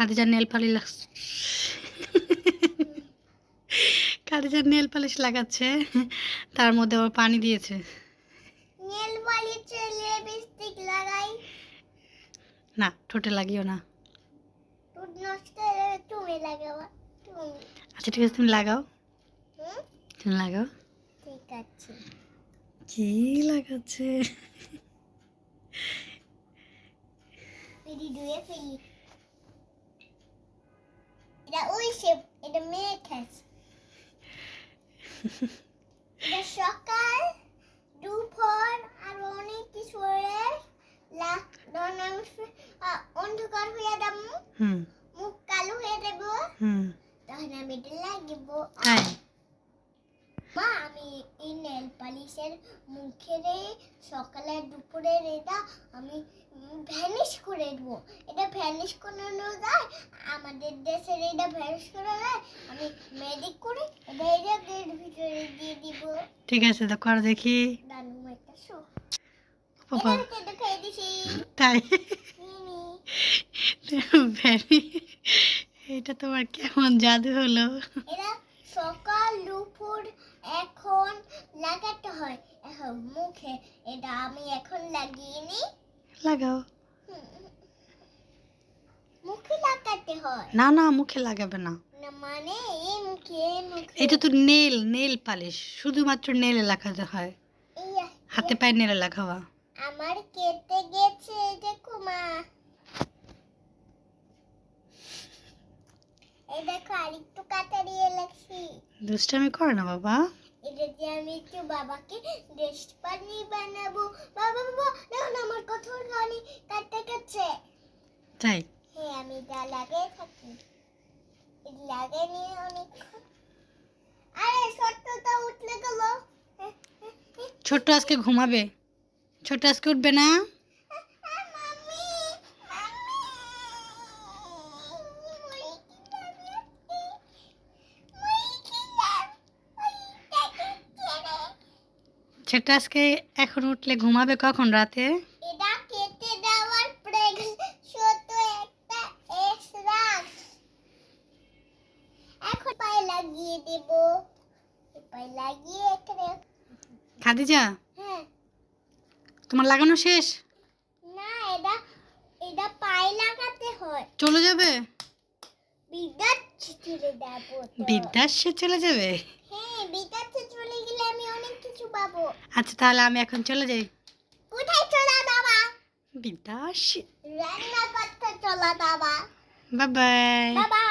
খাদিজার nail polish খাদিজার nail polish লাগাচ্ছে তার মধ্যে আবার পানি দিয়েছে। নেল পালিশে লিপস্টিক লাগাই। না ঠোঁটে লাগিও না। টুট নষ্ট তুমি তুমি। আচ্ছা ঠিক আছে তুমি লাগাও। তুমি লাগাও। ঠিক আছে। কি লাগাচ্ছে? ফেলি। এটা ওই শেপ এটা মেয়ে খাচ্ছে এটা সকাল দুপুর আর অনেক কিছু অন্ধকার হয়ে যাব মুখ কালো হয়ে যাব তখন আমি এটা লাগিব মা আমি এই নেল পালিশের মুখে সকালে দুপুরের এটা আমি ভ্যানিশ করে দেবো। এটা ভ্যানিশ করানো যায়? আমাদের দেশের এটা ভ্যানিশ করা যায়? আমি মেডিক করে এটা জায়গার ভিতরে দিয়ে দিব। ঠিক আছে তো কর দেখি। দানু একটা শো। এটা দিছি। তাই? এটা তোমার কেমন জাদু হলো? এটা সকাল দুপুর এখন লাগাতে হয়। এখন মুখে এটা আমি এখন লাগিয়ে নিই লাগাও। মুখে লাগাতে হয়। না না মুখে লাগাবে না। না মানে এই মুখে এই মুখে। এটা তো নেল নেল পালিশ। শুধুমাত্র নেলে লাগাতে হয়। হাতে পায়ে নেলে লাগাবা। আমার কেটে গেছে দেখো মা এই দেখো আরেকটু লাগছি দুষ্টামি করে না বাবা। এটা দিয়ে আমি একটু বাবাকে পানি বানাবো। বাবা আমার কত রানি কাটতে কাটছে তাই? হ্যাঁ আমি যা থাকি। অনেক আরে উঠলে গেল। ছোট্ট আজকে ঘুমাবে। ছোট আজকে উঠবে না? ছোট আজকে এখন উঠলে ঘুমাবে কখন রাতে? এটা কেটে দেওয়ার পরে ছোট একটা এখন পায়ে লাগিয়ে দেব। পায়ে লাগিয়ে এখানে খাদিজা? হ্যাঁ। তোমার লাগানো শেষ? না এটা এটা পায়ে লাগাতে হয়। চলে যাবে? বিদ্যার দেবো তো। সে চলে যাবে? হ্যাঁ বিদ্যার চলে গেলে আমি অনেক কিছু পাবো আচ্ছা তাহলে আমি এখন চলে যাই। কোথায় চলা বাবা বিদ্যাস রান্না করতে চলা বাবা বাই বাই। বাবা